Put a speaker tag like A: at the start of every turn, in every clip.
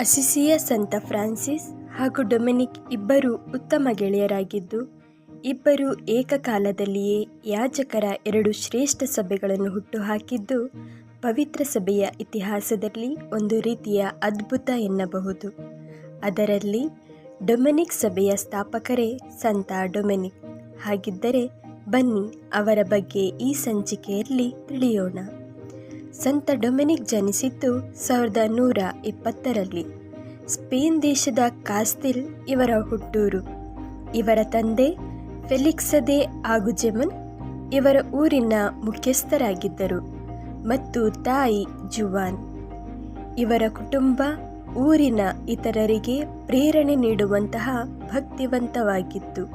A: ಅಸಿಸಿಯ ಸಂತ ಫ್ರಾನ್ಸಿಸ್ ಹಾಗೂ ಡೊಮಿನಿಕ್ ಇಬ್ಬರು ಉತ್ತಮ ಗೆಳೆಯರಾಗಿದ್ದು, ಇಬ್ಬರು ಏಕಕಾಲದಲ್ಲಿಯೇ ಯಾಜಕರ ಎರಡು ಶ್ರೇಷ್ಠ ಸಭೆಗಳನ್ನು ಹುಟ್ಟುಹಾಕಿದ್ದು, ಪವಿತ್ರ ಸಭೆಯ ಇತಿಹಾಸದಲ್ಲಿ ಒಂದು ರೀತಿಯ ಅದ್ಭುತ ಎನ್ನಬಹುದು. ಅದರಲ್ಲಿ ಡೊಮಿನಿಕ್ ಸಭೆಯ ಸ್ಥಾಪಕರೇ ಸಂತ ಡೊಮಿನಿಕ್. ಹಾಗಿದ್ದರೆ ಬನ್ನಿ ಅವರ ಬಗ್ಗೆ ಈ ಸಂಚಿಕೆಯಲ್ಲಿ ತಿಳಿಯೋಣ. ಸಂತ ಡೊಮಿನಿಕ್ ಜನಿಸಿದ್ದು ಸಾವಿರದ ನೂರ ಇಪ್ಪತ್ತರಲ್ಲಿ. ಸ್ಪೇನ್ ದೇಶದ ಕಾಸ್ತಿಲ್ ಇವರ ಹುಟ್ಟೂರು. ಇವರ ತಂದೆ ಫೆಲಿಕ್ಸದೆ ಆಗುಜೆಮನ್ ಇವರ ಊರಿನ ಮುಖ್ಯಸ್ಥರಾಗಿದ್ದರು ಮತ್ತು ತಾಯಿ ಜುವಾನ್. ಇವರ ಕುಟುಂಬ ಊರಿನ ಇತರರಿಗೆ ಪ್ರೇರಣೆ ನೀಡುವಂತಹ ಭಕ್ತಿವಂತವಾಗಿತ್ತು.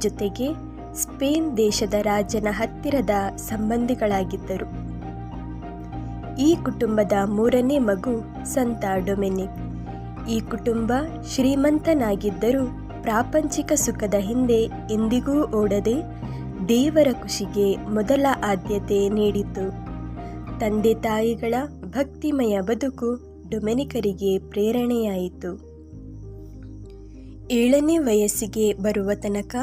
A: ಜೊತೆಗೆ ಸ್ಪೇನ್ ದೇಶದ ರಾಜನ ಹತ್ತಿರದ ಸಂಬಂಧಿಗಳಾಗಿದ್ದರು. ಈ ಕುಟುಂಬದ ಮೂರನೇ ಮಗು ಸಂತ ಡೊಮೆನಿಕ್. ಈ ಕುಟುಂಬ ಶ್ರೀಮಂತನಾಗಿದ್ದರೂ ಪ್ರಾಪಂಚಿಕ ಸುಖದ ಹಿಂದೆ ಎಂದಿಗೂ ಓಡದೆ ದೇವರ ಖುಷಿಗೆ ಮೊದಲ ಆದ್ಯತೆ ನೀಡಿತು. ತಂದೆ ತಾಯಿಗಳ ಭಕ್ತಿಮಯ ಬದುಕು ಡೊಮೆನಿಕರಿಗೆ ಪ್ರೇರಣೆಯಾಯಿತು. ಏಳನೇ ವಯಸ್ಸಿಗೆ ಬರುವ ತನಕ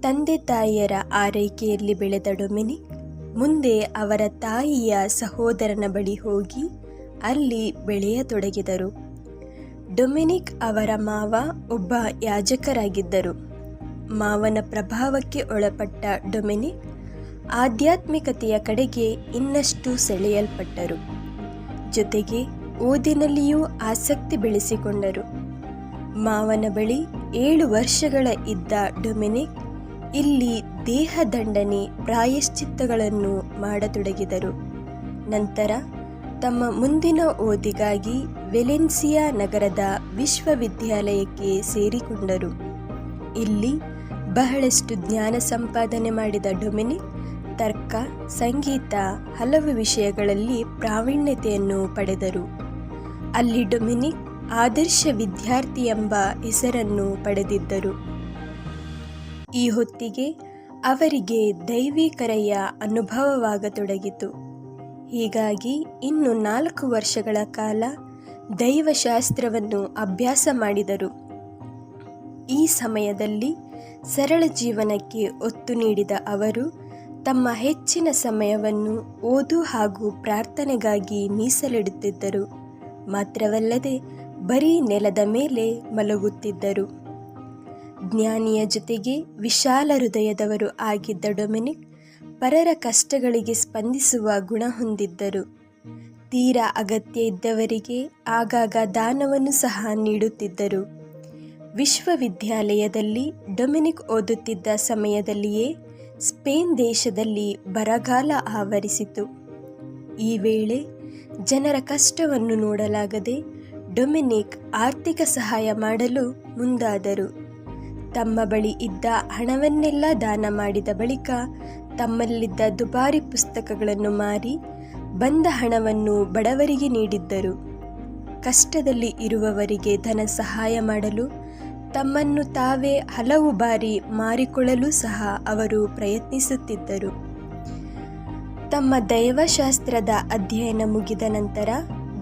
A: ತಂದೆ ತಾಯಿಯರ ಆರೈಕೆಯಲ್ಲಿ ಬೆಳೆದ ಡೊಮಿನಿಕ್ ಮುಂದೆ ಅವರ ತಾಯಿಯ ಸಹೋದರನ ಬಳಿ ಹೋಗಿ ಅಲ್ಲಿ ಬೆಳೆಯತೊಡಗಿದರು. ಡೊಮಿನಿಕ್ ಅವರ ಮಾವ ಒಬ್ಬ ಯಾಜಕರಾಗಿದ್ದರು. ಮಾವನ ಪ್ರಭಾವಕ್ಕೆ ಒಳಪಟ್ಟ ಡೊಮಿನಿಕ್ ಆಧ್ಯಾತ್ಮಿಕತೆಯ ಕಡೆಗೆ ಇನ್ನಷ್ಟು ಸೆಳೆಯಲ್ಪಟ್ಟರು. ಜೊತೆಗೆ ಓದಿನಲ್ಲಿಯೂ ಆಸಕ್ತಿ ಬೆಳೆಸಿಕೊಂಡರು. ಮಾವನ ಬಳಿ ಏಳು ವರ್ಷಗಳ ಇದ್ದ ಡೊಮಿನಿಕ್ ಇಲ್ಲಿ ದೇಹದಂಡನೆ ಪ್ರಾಯಶ್ಚಿತ್ತಗಳನ್ನು ಮಾಡತೊಡಗಿದರು. ನಂತರ ತಮ್ಮ ಮುಂದಿನ ಓದಿಗಾಗಿ ವೆಲೆನ್ಸಿಯಾ ನಗರದ ವಿಶ್ವವಿದ್ಯಾಲಯಕ್ಕೆ ಸೇರಿಕೊಂಡರು. ಇಲ್ಲಿ ಬಹಳಷ್ಟು ಜ್ಞಾನ ಸಂಪಾದನೆ ಮಾಡಿದ ಡೊಮಿನಿಕ್, ತರ್ಕ, ಸಂಗೀತ ಹಲವು ವಿಷಯಗಳಲ್ಲಿ ಪ್ರಾವೀಣ್ಯತೆಯನ್ನು ಪಡೆದರು. ಅಲ್ಲಿ ಡೊಮಿನಿಕ್ ಆದರ್ಶ ವಿದ್ಯಾರ್ಥಿ ಎಂಬ ಹೆಸರನ್ನು ಪಡೆದಿದ್ದರು. ಈ ಹೊತ್ತಿಗೆ ಅವರಿಗೆ ದೈವಿಕರೆಯ ಅನುಭವವಾಗತೊಡಗಿತು. ಹೀಗಾಗಿ ಇನ್ನು ನಾಲ್ಕು ವರ್ಷಗಳ ಕಾಲ ದೈವಶಾಸ್ತ್ರವನ್ನು ಅಭ್ಯಾಸ ಮಾಡಿದರು. ಈ ಸಮಯದಲ್ಲಿ ಸರಳ ಜೀವನಕ್ಕೆ ಒತ್ತು ನೀಡಿದ ಅವರು ತಮ್ಮ ಹೆಚ್ಚಿನ ಸಮಯವನ್ನು ಓದು ಹಾಗೂ ಪ್ರಾರ್ಥನೆಗಾಗಿ ಮೀಸಲಿಡುತ್ತಿದ್ದರು. ಮಾತ್ರವಲ್ಲದೆ ಬರೀ ನೆಲದ ಮೇಲೆ ಮಲಗುತ್ತಿದ್ದರು. ಜ್ಞಾನಿಯ ಜೊತೆಗೆ ವಿಶಾಲ ಹೃದಯದವರು ಆಗಿದ್ದ ಡೊಮಿನಿಕ್ ಪರರ ಕಷ್ಟಗಳಿಗೆ ಸ್ಪಂದಿಸುವ ಗುಣ ಹೊಂದಿದ್ದರು. ತೀರಾ ಅಗತ್ಯ ಇದ್ದವರಿಗೆ ಆಗಾಗ ದಾನವನ್ನು ಸಹ ನೀಡುತ್ತಿದ್ದರು. ವಿಶ್ವವಿದ್ಯಾಲಯದಲ್ಲಿ ಡೊಮಿನಿಕ್ ಓದುತ್ತಿದ್ದ ಸಮಯದಲ್ಲಿಯೇ ಸ್ಪೇನ್ ದೇಶದಲ್ಲಿ ಬರಗಾಲ ಆವರಿಸಿತು. ಈ ವೇಳೆ ಜನರ ಕಷ್ಟವನ್ನು ನೋಡಲಾಗದೆ ಡೊಮಿನಿಕ್ ಆರ್ಥಿಕ ಸಹಾಯ ಮಾಡಲು ಮುಂದಾದರು. ತಮ್ಮ ಬಳಿ ಇದ್ದ ಹಣವನ್ನೆಲ್ಲ ದಾನ ಮಾಡಿದ ಬಳಿಕ ತಮ್ಮಲ್ಲಿದ್ದ ದುಬಾರಿ ಪುಸ್ತಕಗಳನ್ನು ಮಾರಿ ಬಂದ ಹಣವನ್ನು ಬಡವರಿಗೆ ನೀಡಿದ್ದರು. ಕಷ್ಟದಲ್ಲಿ ಇರುವವರಿಗೆ ಧನ ಸಹಾಯ ಮಾಡಲು ತಮ್ಮನ್ನು ತಾವೇ ಹಲವು ಬಾರಿ ಮಾರಿಕೊಳ್ಳಲು ಸಹ ಅವರು ಪ್ರಯತ್ನಿಸುತ್ತಿದ್ದರು. ತಮ್ಮ ದೈವಶಾಸ್ತ್ರದ ಅಧ್ಯಯನ ಮುಗಿದ ನಂತರ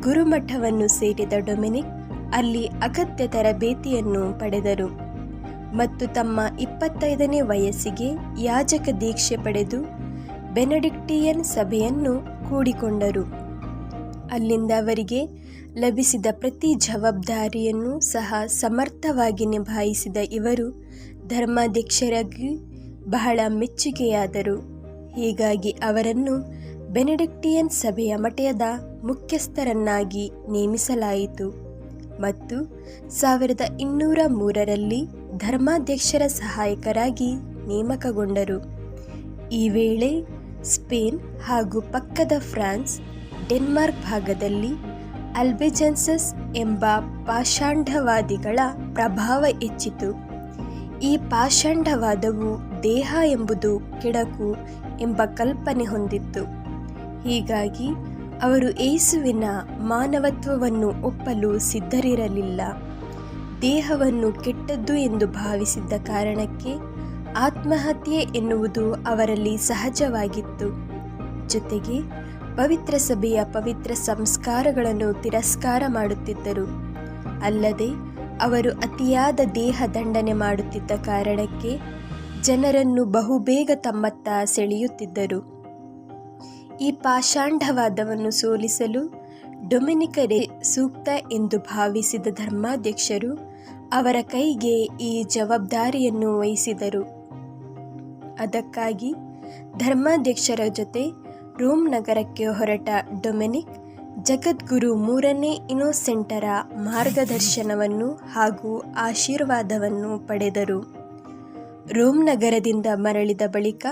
A: ಗುರುಮಠವನ್ನು ಸೇರಿದ ಡೊಮಿನಿಕ್ ಅಲ್ಲಿ ಅಗತ್ಯ ತರಬೇತಿಯನ್ನು ಪಡೆದರು. ಮತ್ತು ತಮ್ಮ ಇಪ್ಪತ್ತೈದನೇ ವಯಸ್ಸಿಗೆ ಯಾಜಕ ದೀಕ್ಷೆ ಪಡೆದು ಬೆನಡಿಕ್ಟಿಯನ್ ಸಭೆಯನ್ನು ಕೂಡಿಕೊಂಡರು. ಅಲ್ಲಿಂದ ಅವರಿಗೆ ಲಭಿಸಿದ ಪ್ರತಿ ಜವಾಬ್ದಾರಿಯನ್ನು ಸಹ ಸಮರ್ಥವಾಗಿ ನಿಭಾಯಿಸಿದ ಇವರು ಧರ್ಮಾಧ್ಯಕ್ಷರಾಗಿ ಬಹಳ ಮೆಚ್ಚುಗೆಯಾದರು. ಹೀಗಾಗಿ ಅವರನ್ನು ಬೆನೆಡಿಕ್ಟಿಯನ್ ಸಭೆಯ ಮಠದ ಮುಖ್ಯಸ್ಥರನ್ನಾಗಿ ನೇಮಿಸಲಾಯಿತು. ಮತ್ತು ಸಾವಿರದ ಇನ್ನೂರ ಮೂರರಲ್ಲಿ ಧರ್ಮಾಧ್ಯಕ್ಷರ ಸಹಾಯಕರಾಗಿ ನೇಮಕಗೊಂಡರು. ಈ ವೇಳೆ ಸ್ಪೇನ್ ಹಾಗೂ ಪಕ್ಕದ ಫ್ರಾನ್ಸ್, ಡೆನ್ಮಾರ್ಕ್ ಭಾಗದಲ್ಲಿ ಅಲ್ಬೆಜೆನ್ಸಸ್ ಎಂಬ ಪಾಷಾಂಡವಾದಿಗಳ ಪ್ರಭಾವ ಹೆಚ್ಚಿತು. ಈ ಪಾಷಾಂಡವಾದವು ದೇಹ ಎಂಬುದು ಕೆಡಕು ಎಂಬ ಕಲ್ಪನೆ ಹೊಂದಿತ್ತು. ಹೀಗಾಗಿ ಅವರು ಏಸುವಿನ ಮಾನವತ್ವವನ್ನು ಒಪ್ಪಲು ಸಿದ್ಧರಿರಲಿಲ್ಲ. ದೇಹವನ್ನು ಕೆಟ್ಟದ್ದು ಎಂದು ಭಾವಿಸಿದ್ದ ಕಾರಣಕ್ಕೆ ಆತ್ಮಹತ್ಯೆ ಎನ್ನುವುದು ಅವರಲ್ಲಿ ಸಹಜವಾಗಿತ್ತು. ಜೊತೆಗೆ ಪವಿತ್ರ ಸಭೆಯ ಪವಿತ್ರ ಸಂಸ್ಕಾರಗಳನ್ನು ತಿರಸ್ಕಾರ ಮಾಡುತ್ತಿದ್ದರು. ಅಲ್ಲದೆ ಅವರು ಅತಿಯಾದ ದೇಹ ದಂಡನೆ ಮಾಡುತ್ತಿದ್ದ ಕಾರಣಕ್ಕೆ ಜನರನ್ನು ಬಹುಬೇಗ ತಮ್ಮತ್ತ ಸೆಳೆಯುತ್ತಿದ್ದರು. ಈ ಪಾಷಾಂಡವಾದವನ್ನು ಸೋಲಿಸಲು ಡೊಮಿನಿಕರೇ ಸೂಕ್ತ ಎಂದು ಭಾವಿಸಿದ ಧರ್ಮಾಧ್ಯಕ್ಷರು ಅವರ ಕೈಗೆ ಈ ಜವಾಬ್ದಾರಿಯನ್ನು ವಹಿಸಿದರು. ಅದಕ್ಕಾಗಿ ಧರ್ಮಾಧ್ಯಕ್ಷರ ಜೊತೆ ರೋಮ್ ನಗರಕ್ಕೆ ಹೊರಟ ಡೊಮಿನಿಕ್ ಜಗದ್ಗುರು ಮೂರನೇ ಇನೋಸೆಂಟರ ಮಾರ್ಗದರ್ಶನವನ್ನು ಹಾಗೂ ಆಶೀರ್ವಾದವನ್ನು ಪಡೆದರು. ರೋಮ್ ನಗರದಿಂದ ಮರಳಿದ ಬಳಿಕ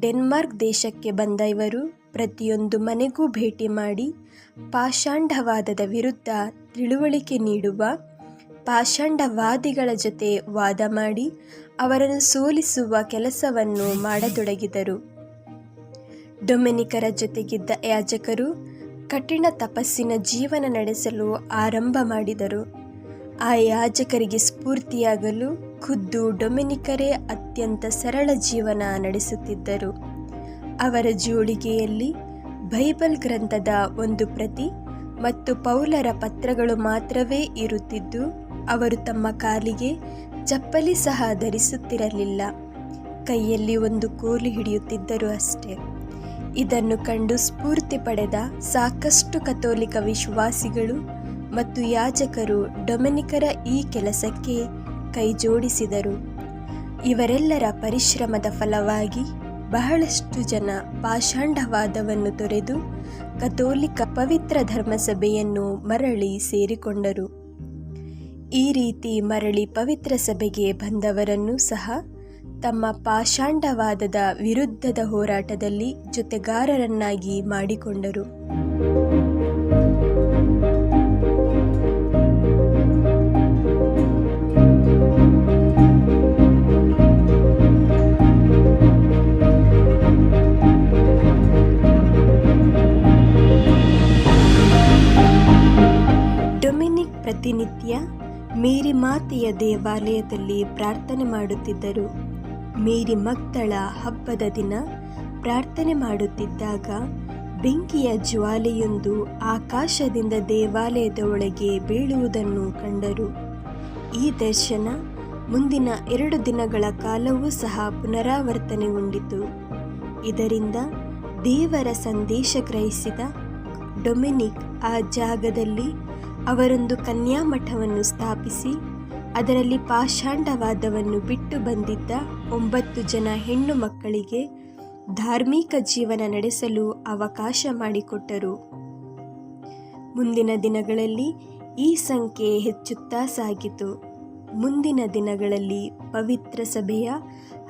A: ಡೆನ್ಮಾರ್ಕ್ ದೇಶಕ್ಕೆ ಬಂದ ಇವರು ಪ್ರತಿಯೊಂದು ಮನೆಗೂ ಭೇಟಿ ಮಾಡಿ ಪಾಷಾಂಡವಾದದ ವಿರುದ್ಧ ತಿಳುವಳಿಕೆ ನೀಡುವ ಪಾಷಾಂಡವಾದಿಗಳ ಜೊತೆ ವಾದ ಮಾಡಿ ಅವರನ್ನು ಸೋಲಿಸುವ ಕೆಲಸವನ್ನು ಮಾಡತೊಡಗಿದರು. ಡೊಮೆನಿಕರ ಜೊತೆಗಿದ್ದ ಯಾಜಕರು ಕಠಿಣ ತಪಸ್ಸಿನ ಜೀವನ ನಡೆಸಲು ಆರಂಭ ಮಾಡಿದರು. ಆ ಯಾಜಕರಿಗೆ ಸ್ಫೂರ್ತಿಯಾಗಲು ಖುದ್ದು ಡೊಮಿನಿಕರೇ ಅತ್ಯಂತ ಸರಳ ಜೀವನ ನಡೆಸುತ್ತಿದ್ದರು. ಅವರ ಜೋಳಿಗೆಯಲ್ಲಿ ಬೈಬಲ್ ಗ್ರಂಥದ ಒಂದು ಪ್ರತಿ ಮತ್ತು ಪೌಲರ ಪತ್ರಗಳು ಮಾತ್ರವೇ ಇರುತ್ತಿದ್ದು, ಅವರು ತಮ್ಮ ಕಾಲಿಗೆ ಚಪ್ಪಲಿ ಸಹ ಧರಿಸುತ್ತಿರಲಿಲ್ಲ. ಕೈಯಲ್ಲಿ ಒಂದು ಕೋಲು ಹಿಡಿಯುತ್ತಿದ್ದರು ಅಷ್ಟೇ. ಇದನ್ನು ಕಂಡು ಸ್ಫೂರ್ತಿ ಪಡೆದ ಸಾಕಷ್ಟು ಕಥೋಲಿಕ ವಿಶ್ವಾಸಿಗಳು ಮತ್ತು ಯಾಜಕರು ಡೊಮಿನಿಕರ ಈ ಕೆಲಸಕ್ಕೆ ಕೈಜೋಡಿಸಿದರು. ಇವರೆಲ್ಲರ ಪರಿಶ್ರಮದ ಫಲವಾಗಿ ಬಹಳಷ್ಟು ಜನ ಪಾಷಾಂಡವಾದವನ್ನು ತೊರೆದು ಕಥೋಲಿಕ ಪವಿತ್ರ ಧರ್ಮಸಭೆಯನ್ನು ಮರಳಿ ಸೇರಿಕೊಂಡರು. ಈ ರೀತಿ ಮರಳಿ ಪವಿತ್ರ ಸಭೆಗೆ ಬಂದವರನ್ನು ಸಹ ತಮ್ಮ ಪಾಷಾಂಡವಾದದ ವಿರುದ್ಧದ ಹೋರಾಟದಲ್ಲಿ ಜೊತೆಗಾರರನ್ನಾಗಿ ಮಾಡಿಕೊಂಡರು. ಪ್ರತಿನಿತ್ಯ ಮೇರಿ ಮಾತೆಯ ದೇವಾಲಯದಲ್ಲಿ ಪ್ರಾರ್ಥನೆ ಮಾಡುತ್ತಿದ್ದರು. ಮೇರಿ ಮಕ್ಕಳ ಹಬ್ಬದ ದಿನ ಪ್ರಾರ್ಥನೆ ಮಾಡುತ್ತಿದ್ದಾಗ ಬೆಂಕಿಯ ಜ್ವಾಲೆಯೊಂದು ಆಕಾಶದಿಂದ ದೇವಾಲಯದ ಒಳಗೆ ಬೀಳುವುದನ್ನು ಕಂಡರು. ಈ ದರ್ಶನ ಮುಂದಿನ ಎರಡು ದಿನಗಳ ಕಾಲವೂ ಸಹ ಪುನರಾವರ್ತನೆಗೊಂಡಿತು. ಇದರಿಂದ ದೇವರ ಸಂದೇಶ ಗ್ರಹಿಸಿದ ಡೊಮಿನಿಕ್ ಆ ಜಾಗದಲ್ಲಿ ಅವರೊಂದು ಕನ್ಯಾ ಮಠವನ್ನು ಸ್ಥಾಪಿಸಿ, ಅದರಲ್ಲಿ ಪಾಷಾಂಡವಾದವನ್ನು ಬಿಟ್ಟು ಬಂದಿದ್ದ ಒಂಬತ್ತು ಜನ ಹೆಣ್ಣು ಮಕ್ಕಳಿಗೆ ಧಾರ್ಮಿಕ ಜೀವನ ನಡೆಸಲು ಅವಕಾಶ ಮಾಡಿಕೊಟ್ಟರು. ಮುಂದಿನ ದಿನಗಳಲ್ಲಿ ಈ ಸಂಖ್ಯೆ ಹೆಚ್ಚುತ್ತಾ ಸಾಗಿತು. ಮುಂದಿನ ದಿನಗಳಲ್ಲಿ ಪವಿತ್ರ ಸಭೆಯ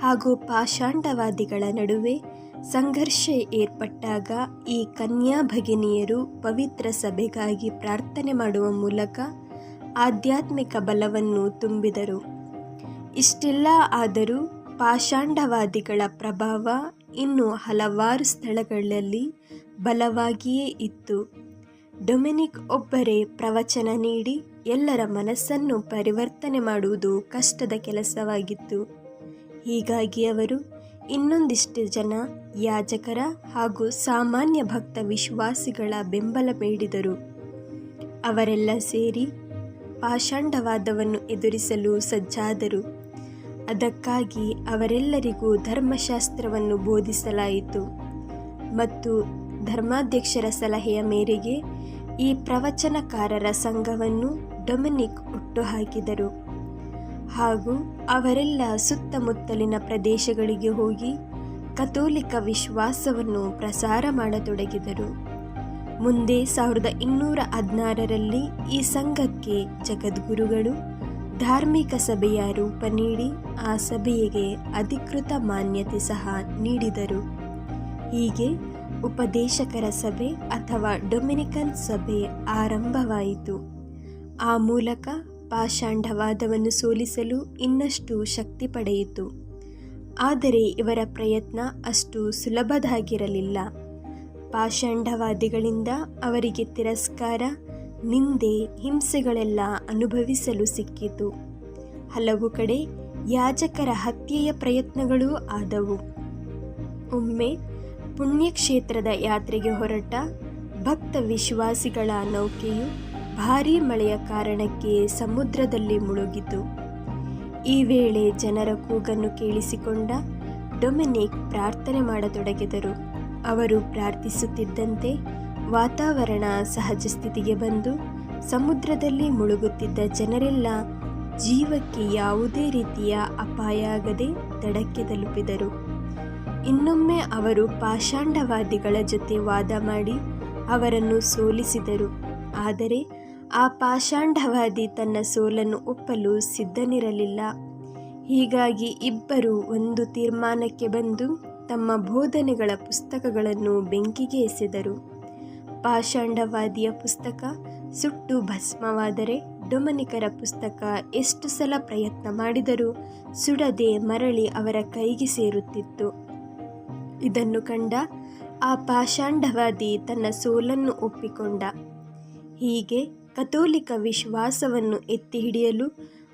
A: ಹಾಗೂ ಪಾಷಾಂಡವಾದಿಗಳ ನಡುವೆ ಸಂಘರ್ಷ ಏರ್ಪಟ್ಟಾಗ ಈ ಕನ್ಯಾ ಭಗಿನಿಯರು ಪವಿತ್ರ ಸಭೆಗಾಗಿ ಪ್ರಾರ್ಥನೆ ಮಾಡುವ ಮೂಲಕ ಆಧ್ಯಾತ್ಮಿಕ ಬಲವನ್ನು ತುಂಬಿದರು. ಇಷ್ಟೆಲ್ಲ ಆದರೂ ಪಾಷಾಂಡವಾದಿಗಳ ಪ್ರಭಾವ ಇನ್ನು ಹಲವಾರು ಸ್ಥಳಗಳಲ್ಲಿ ಬಲವಾಗಿಯೇ ಇತ್ತು. ಡೊಮಿನಿಕ್ ಒಬ್ಬರೇ ಪ್ರವಚನ ನೀಡಿ ಎಲ್ಲರ ಮನಸ್ಸನ್ನು ಪರಿವರ್ತನೆ ಮಾಡುವುದು ಕಷ್ಟದ ಕೆಲಸವಾಗಿತ್ತು. ಹೀಗಾಗಿ ಅವರು ಇನ್ನೊಂದಿಷ್ಟು ಜನ ಯಾಜಕರ ಹಾಗೂ ಸಾಮಾನ್ಯ ಭಕ್ತ ವಿಶ್ವಾಸಿಗಳ ಬೆಂಬಲ ಬೇಡಿದರು. ಅವರೆಲ್ಲ ಸೇರಿ ಪಾಷಾಂಡವಾದವನ್ನು ಎದುರಿಸಲು ಸಜ್ಜಾದರು. ಅದಕ್ಕಾಗಿ ಅವರೆಲ್ಲರಿಗೂ ಧರ್ಮಶಾಸ್ತ್ರವನ್ನು ಬೋಧಿಸಲಾಯಿತು ಮತ್ತು ಧರ್ಮಾಧ್ಯಕ್ಷರ ಸಲಹೆಯ ಮೇರೆಗೆ ಈ ಪ್ರವಚನಕಾರರ ಸಂಘವನ್ನು ಡೊಮಿನಿಕ್ ಹುಟ್ಟುಹಾಕಿದರು ಹಾಗೂ ಅವರೆಲ್ಲ ಸುತ್ತಮುತ್ತಲಿನ ಪ್ರದೇಶಗಳಿಗೆ ಹೋಗಿ ಕಥೋಲಿಕ ವಿಶ್ವಾಸವನ್ನು ಪ್ರಸಾರ ಮಾಡತೊಡಗಿದರು. ಮುಂದೆ ಸಾವಿರದ ಇನ್ನೂರ ಹದಿನಾರರಲ್ಲಿ ಈ ಸಂಘಕ್ಕೆ ಜಗದ್ಗುರುಗಳು, ಧಾರ್ಮಿಕ ಸಭೆಯ ರೂಪ ನೀಡಿ ಆ ಸಭೆಗೆ ಅಧಿಕೃತ ಮಾನ್ಯತೆ ಸಹ ನೀಡಿದರು. ಹೀಗೆ ಉಪದೇಶಕರ ಸಭೆ ಅಥವಾ ಡೊಮಿನಿಕನ್ ಸಭೆ ಆರಂಭವಾಯಿತು. ಆ ಮೂಲಕ ಪಾಷಾಂಢವಾದವನ್ನು ಸೋಲಿಸಲು ಇನ್ನಷ್ಟು ಶಕ್ತಿ ಪಡೆಯಿತು. ಆದರೆ ಇವರ ಪ್ರಯತ್ನ ಅಷ್ಟು ಸುಲಭದಾಗಿರಲಿಲ್ಲ. ಪಾಷಾಂಡವಾದಿಗಳಿಂದ ಅವರಿಗೆ ತಿರಸ್ಕಾರ, ನಿಂದೆ, ಹಿಂಸೆಗಳೆಲ್ಲ ಅನುಭವಿಸಲು ಸಿಕ್ಕಿತು. ಹಲವು ಕಡೆ ಯಾಜಕರ ಹತ್ಯೆಯ ಪ್ರಯತ್ನಗಳೂ ಆದವು. ಒಮ್ಮೆ ಪುಣ್ಯಕ್ಷೇತ್ರದ ಯಾತ್ರೆಗೆ ಹೊರಟ ಭಕ್ತ ವಿಶ್ವಾಸಿಗಳ ನೌಕೆಯು ಭಾರೀ ಮಳೆಯ ಕಾರಣಕ್ಕೆ ಸಮುದ್ರದಲ್ಲಿ ಮುಳುಗಿತು. ಈ ವೇಳೆ ಜನರ ಕೂಗನ್ನು ಕೇಳಿಸಿಕೊಂಡ ಡೊಮಿನಿಕ್ ಪ್ರಾರ್ಥನೆ ಮಾಡತೊಡಗಿದರು. ಅವರು ಪ್ರಾರ್ಥಿಸುತ್ತಿದ್ದಂತೆ ವಾತಾವರಣ ಸಹಜ ಸ್ಥಿತಿಗೆ ಬಂದು ಸಮುದ್ರದಲ್ಲಿ ಮುಳುಗುತ್ತಿದ್ದ ಜನರೆಲ್ಲ ಜೀವಕ್ಕೆ ಯಾವುದೇ ರೀತಿಯ ಅಪಾಯ ಆಗದೆ ದಡಕ್ಕೆ ತಲುಪಿದರು. ಇನ್ನೊಮ್ಮೆ ಅವರು ಪಾಷಾಂಡವಾದಿಗಳ ಜೊತೆ ವಾದ ಮಾಡಿ ಅವರನ್ನು ಸೋಲಿಸಿದರು. ಆದರೆ ಆ ಪಾಷಾಂಡವಾದಿ ತನ್ನ ಸೋಲನ್ನು ಒಪ್ಪಲು ಸಿದ್ಧನಿರಲಿಲ್ಲ. ಹೀಗಾಗಿ ಇಬ್ಬರು ಒಂದು ತೀರ್ಮಾನಕ್ಕೆ ಬಂದು ತಮ್ಮ ಬೋಧನೆಗಳ ಪುಸ್ತಕಗಳನ್ನು ಬೆಂಕಿಗೆ ಎಸೆದರು. ಪಾಷಾಂಡವಾದಿಯ ಪುಸ್ತಕ ಸುಟ್ಟು ಭಸ್ಮವಾದರೆ ಡೊಮನಿಕರ ಪುಸ್ತಕ ಎಷ್ಟು ಸಲ ಪ್ರಯತ್ನ ಮಾಡಿದರೂ ಸುಡದೆ ಮರಳಿ ಅವರ ಕೈಗೆ ಸೇರುತ್ತಿತ್ತು. ಇದನ್ನು ಕಂಡ ಆ ಪಾಷಾಂಡವಾದಿ ತನ್ನ ಸೋಲನ್ನು ಒಪ್ಪಿಕೊಂಡ. ಹೀಗೆ ಕಥೋಲಿಕ ವಿಶ್ವಾಸವನ್ನು ಎತ್ತಿ ಹಿಡಿಯಲು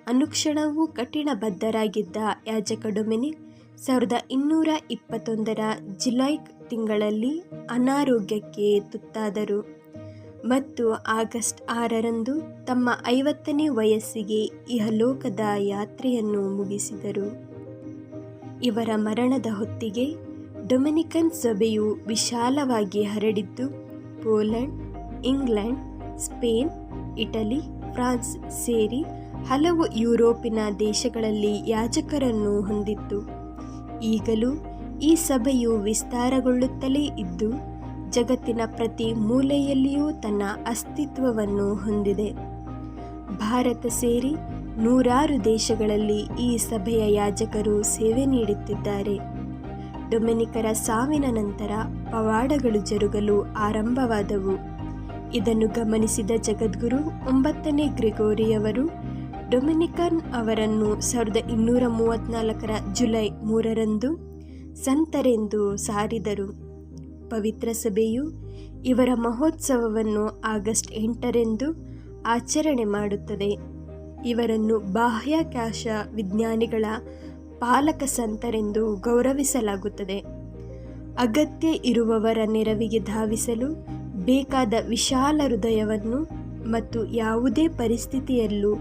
A: ಅನುಕ್ಷಣವೂ ಕಠಿಣ ಬದ್ಧರಾಗಿದ್ದ ಯಾಜಕ ಡೊಮಿನಿಕ್ ಸಾವಿರದ ಇನ್ನೂರ ಇಪ್ಪತ್ತೊಂದರ ಜುಲೈ ತಿಂಗಳಲ್ಲಿ ಅನಾರೋಗ್ಯಕ್ಕೆ ತುತ್ತಾದರು ಮತ್ತು ಆಗಸ್ಟ್ ಆರರಂದು ತಮ್ಮ ಐವತ್ತನೇ ವಯಸ್ಸಿಗೆ ಇಹಲೋಕದ ಯಾತ್ರೆಯನ್ನು ಮುಗಿಸಿದರು. ಇವರ ಮರಣದ ಹೊತ್ತಿಗೆ ಡೊಮಿನಿಕನ್ ಸಭೆಯು ವಿಶಾಲವಾಗಿ ಹರಡಿದ್ದು, Poland, England Spain, Italy, France ಸೇರಿ ಹಲವು ಯುರೋಪಿನ ದೇಶಗಳಲ್ಲಿ ಯಾಜಕರನ್ನು ಹೊಂದಿತ್ತು. ಈಗಲೂ ಈ ಸಭೆಯು ವಿಸ್ತಾರಗೊಳ್ಳುತ್ತಲೇ ಇದ್ದು, ಜಗತ್ತಿನ ಪ್ರತಿ ಮೂಲೆಯಲ್ಲಿಯೂ ತನ್ನ ಅಸ್ತಿತ್ವವನ್ನು ಹೊಂದಿದೆ. ಭಾರತ ಸೇರಿ ನೂರಾರು ದೇಶಗಳಲ್ಲಿ ಈ ಸಭೆಯ ಯಾಜಕರು ಸೇವೆ ನೀಡುತ್ತಿದ್ದಾರೆ. ಡೊಮೆನಿಕರ ಸಾವಿನ ನಂತರ ಪವಾಡಗಳು ಜರುಗಲು ಆರಂಭವಾದವು. ಇದನ್ನು ಗಮನಿಸಿದ ಜಗದ್ಗುರು ಒಂಬತ್ತನೇ ಗ್ರಿಗೋರಿಯವರು, ಡೊಮಿನಿಕನ್ ಅವರನ್ನು ಸಾವಿರದ ಇನ್ನೂರ ಮೂವತ್ತ್ನಾಲ್ಕರ ಜುಲೈ ಮೂರರಂದು ಸಂತರೆಂದು ಸಾರಿದರು. ಪವಿತ್ರ ಸಭೆಯು ಇವರ ಮಹೋತ್ಸವವನ್ನು ಆಗಸ್ಟ್ ಎಂಟರೆಂದು ಆಚರಣೆ ಮಾಡುತ್ತದೆ. ಇವರನ್ನು ಬಾಹ್ಯಾಕಾಶ ವಿಜ್ಞಾನಿಗಳ ಪಾಲಕ ಸಂತರೆಂದು ಗೌರವಿಸಲಾಗುತ್ತದೆ. ಅಗತ್ಯ ಇರುವವರ ನೆರವಿಗೆ ಧಾವಿಸಲು ಬೇಕಾದ ವಿಶಾಲ ಹೃದಯವನ್ನು ಮತ್ತು ಯಾವುದೇ ಪರಿಸ್ಥಿತಿಯಲ್ಲೂ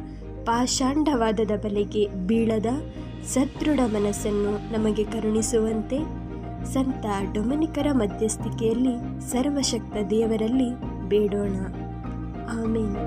A: ಪಾಷಾಂಡವಾದದ ಬಲೆಗೆ ಬೀಳದ ಸದೃಢ ಮನಸ್ಸನ್ನು ನಮಗೆ ಕರುಣಿಸುವಂತೆ ಸಂತ ಡೊಮಿನಿಕರ ಮಧ್ಯಸ್ಥಿಕೆಯಲ್ಲಿ ಸರ್ವಶಕ್ತ ದೇವರಲ್ಲಿ ಬೇಡೋಣ. ಆಮೇಲೆ